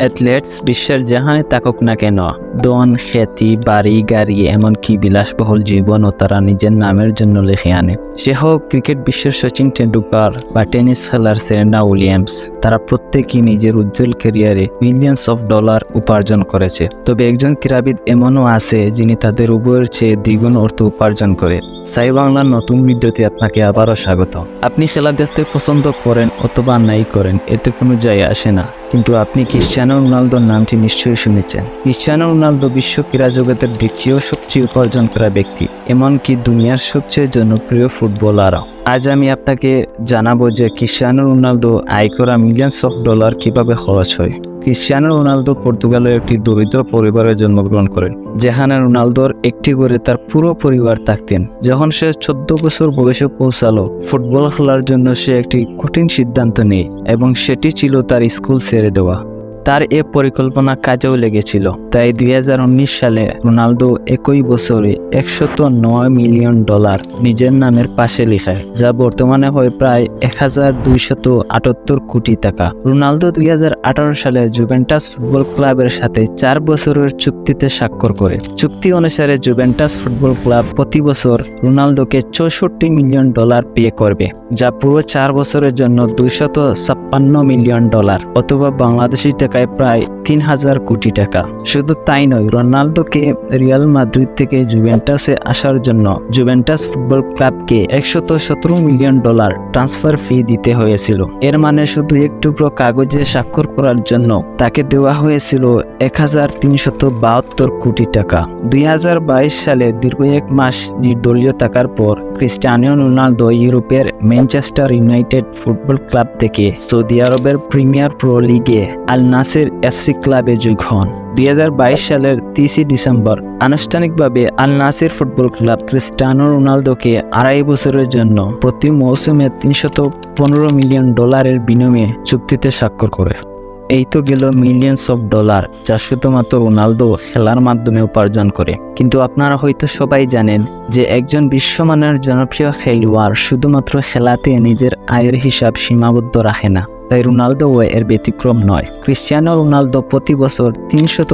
Athlete's বিশ্বের যেখানে থাকুক না কেন, দন খ্যাতি বাড়ি, গাড়ি, এমনকি বিলাসবহুল জীবনও তারা নিজের নামের জন্য লিখে আনে। সে হোক ক্রিকেট বিশ্বের সচিন টেন্ডুলকার বা টেনিস খেলার সেরেনা উইলিয়ামস, তারা প্রত্যেকেই নিজের উজ্জ্বল ক্যারিয়ারে মিলিয়ন্স অফ ডলার উপার্জন করেছে। তবে একজন ক্রীড়াবিদ এমনও আছে যিনি তাদের উভয়ের চেয়ে দ্বিগুণ অর্থ উপার্জন করে। সাই বাংলার নতুন ভিডিওতে আপনাকে আবারও স্বাগত আপনি খেলা দেখতে পছন্দ করেন অথবা নাই করেন, এতে কোনো যায় আসে না। কিন্তু আপনি ক্রিশ্চানো রোনালদোর নামটি নিশ্চয়ই শুনেছেন। ক্রিশ্চিয়ানো রোনালদো বিশ্ব ক্রীড়া জগতের দ্বিতীয় সবচেয়ে উপার্জন করা ব্যক্তি, এমনকি দুনিয়ার সবচেয়ে জনপ্রিয় ফুটবলারও। আজ আমি আপনাকে জানাব যে ক্রিশ্চিয়ানো রোনালদো আয় করা মিলিয়ন্স অফ ডলার কীভাবে খরচ হয়। ক্রিশ্চিয়ানো রোনালদো পর্তুগালের একটি দরিদ্র পরিবারে জন্মগ্রহণ করেন, যেখানে রোনালদোর একটি করে তার পুরো পরিবার থাকতেন। যখন সে চোদ্দ বছর বয়সে পৌঁছালো, ফুটবল খেলার জন্য সে একটি কঠিন সিদ্ধান্ত নেয় এবং সেটি ছিল তার স্কুল ছেড়ে দেওয়া। তার এ পরিকল্পনা কাজেও লেগেছিল। তাই দুই হাজার উনিশ সালে রোনালদো একই বছরে একশত নয় মিলিয়ন ডলার নিজের নামের পাশে লেখায় যা বর্তমানে হয় প্রায় এক হাজার দুইশত আটাত্তর কোটি টাকা। রোনালদো দুই হাজার আঠারো সালে জুভেন্টাস ফুটবল ক্লাবের সাথে চার বছরের চুক্তিতে স্বাক্ষর করে। চুক্তি অনুসারে জুভেন্টাস ফুটবল ক্লাব প্রতি বছর রোনালদোকে চৌষট্টি মিলিয়ন ডলার পে করবে, যা পুরো চার বছরের জন্য দুইশত ছাপ্পান্ন মিলিয়ন ডলার, অথবা বাংলাদেশি টাকায় প্রায় তিন হাজার কোটি টাকা। শুধু তাই নয়, রোনালদোকে রিয়াল মাদ্রিদ থেকে জুভেন্টাসে আসার জন্য জুভেন্টাস ফুটবল ক্লাবকে একশত সতেরো মিলিয়ন ডলার ট্রান্সফার ফি দিতে হয়েছিল। এর মানে শুধু এক টুকরো কাগজে স্বাক্ষর করার জন্য তাকে দেওয়া হয়েছিল এক হাজার তিনশত বাহাত্তর কোটি টাকা। দুই হাজার বাইশ সালে দীর্ঘ এক মাস নির্দলীয় থাকার পর ক্রিস্টিয়ানো রোনালদো ইউরোপের ম্যানচেস্টার ইউনাইটেড ফুটবল ক্লাব থেকে সৌদি আরবের প্রিমিয়ার প্রো লিগে আল নাসের এফসি ক্লাবে যোগ হন। দুই হাজার বাইশ সালের তিরিশে ডিসেম্বর আনুষ্ঠানিকভাবে Al Nassr football club Cristiano রোনালদোকে আড়াই বছরের জন্য প্রতি মৌসুমে তিনশত পনেরো মিলিয়ন ডলারের বিনিময়ে চুক্তিতে স্বাক্ষর করে। এই তো গেল মিলিয়ন্স অফ ডলার যা শুধুমাত্র রোনালদো খেলার মাধ্যমে উপার্জন করে। কিন্তু আপনারা হয়তো সবাই জানেন যে একজন বিশ্বমানের জনপ্রিয় খেলোয়াড় শুধুমাত্র খেলাতে নিজের আয়ের হিসাব সীমাবদ্ধ রাখে না। তাই রোনালদো এর ব্যতিক্রম নয়। ক্রিশ্চিয়ানো রোনালদো প্রতি বছর তিনশত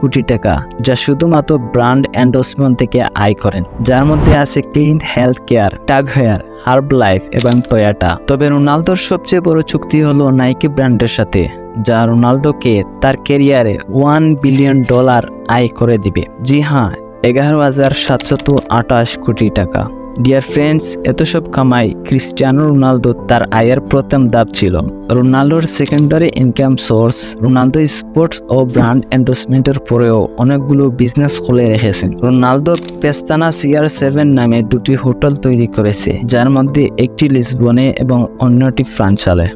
কোটি টাকা, যা শুধুমাত্র ব্র্যান্ড এন্ডোসমেন্ট থেকে আয় করেন। যার মধ্যে আছে clean health care, TAG Heuer, Herbalife এবং টয়াটা। তবে রোনালদোর সবচেয়ে বড় চুক্তি হলো নাইকি ব্র্যান্ডের সাথে, যা রোনালদোকে তার কেরিয়ারে ওয়ান বিলিয়ন ডলার আয় করে দিবে। জি হ্যাঁ এগারো হাজার সাতশত আঠাশ কোটি টাকা। ডিয়ার ফ্রেন্ডস এত সব কামাই ক্রিস্টিয়ানো রোনালদো তার আয়ের প্রথম দাব ছিল। রোনালদোর secondary income source Ronaldo sports ও ব্র্যান্ড এন্ডোসমেন্টের পরেও অনেকগুলো বিজনেস খুলে রেখেছেন। রোনালদো পেস্তানা সিআর সেভেন নামে দুটি হোটেল তৈরি করেছে, যার মধ্যে একটি লিসবনে এবং অন্যটি ফ্রান্সালে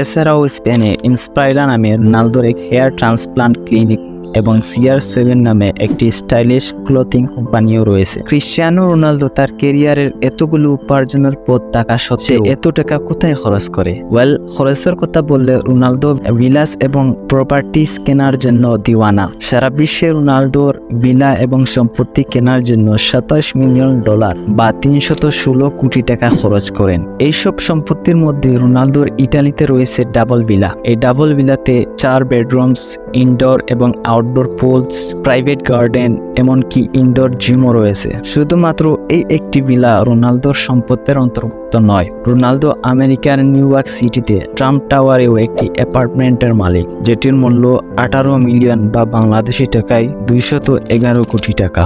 এছাড়াও স্পেনে ইন্সপাইরা নামে রোনালদোর এক হেয়ার ট্রান্সপ্লান্ট ক্লিনিক এবং সিআর সেভেন নামে একটি স্টাইলিশ ক্লোথিং কোম্পানিও রয়েছে। ক্রিশ্চিয়ানো রোনালদো তার কেরিয়ারের এতগুলো উপার্জনের পথ টাকা সত্ত্বেও এত টাকা কোথায় খরচ করে? ওয়েল খরচের কথা বললে রোনালদো বিলাস এবং প্রপার্টিস কেনার জন্য দিওয়ানা। সারা বিশ্বে রোনালদোর বিলা এবং সম্পত্তি কেনার জন্য সাতাশ মিলিয়ন ডলার বা তিনশত ষোলো কোটি টাকা খরচ করেন। এইসব সম্পত্তির মধ্যে রোনালদোর ইটালিতে রয়েছে ডাবল ভিলা। এই ডাবল ভিলাতে চার বেডরুমস ইনডোর এবং আউটডোর পুলস প্রাইভেট গার্ডেন এমনকি ইনডোর জিমও রয়েছে। শুধুমাত্র এই একটি ভিলা রোনালদোর সম্পত্তির অন্তর্ভুক্ত নয়। রোনালদো আমেরিকার নিউ ইয়র্ক সিটিতে ট্রাম্প টাওয়ারেও একটি অ্যাপার্টমেন্টের মালিক, যেটির মূল্য আঠারো মিলিয়ন বা বাংলাদেশি টাকায় দুইশত এগারো কোটি টাকা।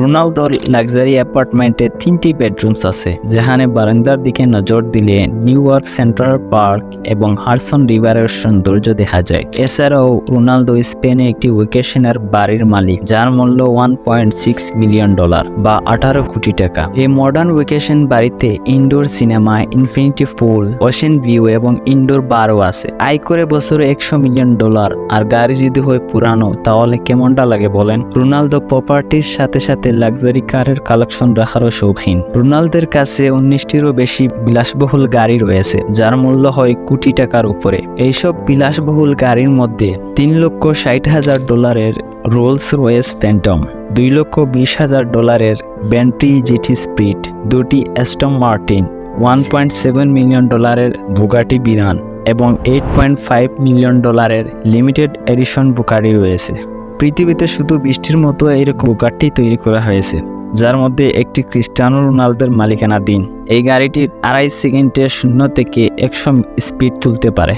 রোনালদোর লাক্সারি অ্যাপার্টমেন্টে তিনটি বেডরুমস আছে, যেখানে বারান্দার দিকে নজর দিলে নিউ ইয়র্ক সেন্ট্রাল পার্ক এবং হারসন রিভারের সৌন্দর্য দেখা যায়। এছাড়াও, রোনালদো স্পেনে একটি ওয়েকেশনের বাড়ির মালিক, যার মূল্য one point six million dollar বা আঠারো কোটি টাকা। এই মডার্ন ওয়েকেশন বাড়িতে indoor cinema infinity pool ocean view এবং ইনডোর বারও আছে। আয় করে বছরে একশো মিলিয়ন ডলার আর গাড়ি যদি হয় পুরানো, তাহলে কেমনটা লাগে বলেন? রোনালদো প্রপার্টির সাথে সাথে সাথে লাক্সারি কারের কালেকশন রাখারও শৌখিন। রোনালদের কাছে উনিশটিরও বেশি বিলাসবহুল গাড়ি রয়েছে, যার মূল্য হয় কোটি টাকার উপরে। এইসব বিলাসবহুল গাড়ির মধ্যে তিন লক্ষ ষাট হাজার ডলারের রোলস রয়েস ফ্যান্টম দুই লক্ষ বিশ হাজার ডলারের ব্যান্ট্রি জিটি স্পিড দুটি Aston Martin one point seven million ডলারের বুগাটি বিরান এবং এইট পয়েন্ট ফাইভ মিলিয়ন ডলারের লিমিটেড এডিশন বুকারি রয়েছে। পৃথিবীতে শুধু বৃষ্টির মতো এইরকম বুকারটি তৈরি করা হয়েছে, যার মধ্যে একটি ক্রিস্টানো রোনালদোর মালিকানাধীন এই গাড়িটি আড়াই সেকেন্ডে শূন্য থেকে একশো স্পিড তুলতে পারে।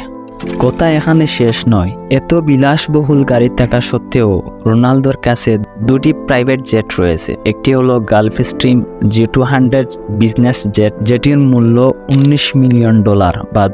কথা এখানে শেষ নয়। এত বিলাসবহুল গাড়ি থাকা সত্ত্বেও রোনালদোর কাছে দুটি প্রাইভেট জেট রয়েছে। একটি হলো Gulfstream G two hundred business jet, যেটির মূল্য উনিশ মিলিয়ন ডলার বা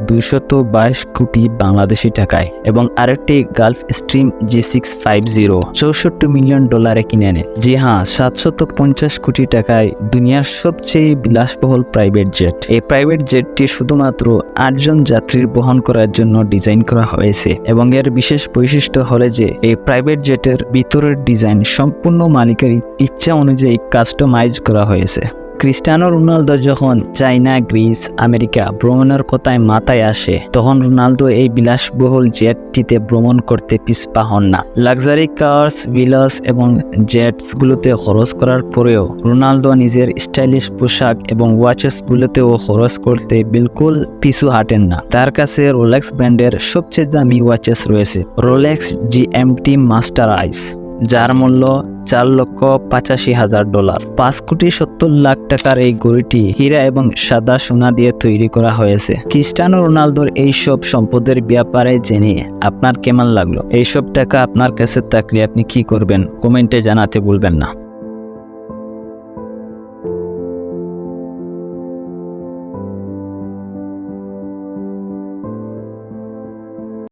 দুইশত বাইশ কোটি বাংলাদেশি টাকায় এবং আরেকটি Gulfstream G six five zero চৌষট্টি মিলিয়ন ডলারে কিনে নেয় জি হ্যাঁ সাতশত পঞ্চাশ কোটি টাকায় দুনিয়ার সবচেয়ে বিলাসবহুল প্রাইভেট জেট এই প্রাইভেট জেটটি শুধুমাত্র আটজন যাত্রীর বহন করার জন্য ডিজাইন করা হয়েছে এবং এর বিশেষ বৈশিষ্ট্য হলে যে এই প্রাইভেট জেটের ভিতরের ডিজাইন সম্পূর্ণ মালিকের ইচ্ছা অনুযায়ী কাস্টমাইজ করা হয়েছে। ক্রিস্টিয়ানো রোনালদো যখন চাইনা, গ্রিস, আমেরিকা ভ্রমণের কথায় মাথায় আসে, তখন রোনালদো এই বিলাসবহুল জেটটিতে ভ্রমণ করতে পিছপা হন না। লাক্সারি কার্স, ভিলাস এবং জেটসগুলোতে খরচ করার পরেও রোনালদো নিজের স্টাইলিশ পোশাক এবং ওয়াচেসগুলোতেও খরচ করতে বিলকুল পিছু হাঁটেন না। তার কাছে রোলেক্স ব্র্যান্ডের সবচেয়ে দামি ওয়াচেস রয়েছে, রোলেক্স জিএমটি মাস্টার আইস। যার মূল্য চার লক্ষ পঁচাশি হাজার ডলার। পাঁচ কোটি সত্তর লাখ টাকার এই গড়িটি হীরা এবং সাদা সোনা দিয়ে তৈরি করা হয়েছে। ক্রিস্টানো রোনালদোর এইসব সম্পদের ব্যাপারে জেনে আপনার কেমন লাগল? এইসব টাকা আপনার কাছে থাকলে আপনি কি করবেন? কমেন্টে জানাতে ভুলবেন না।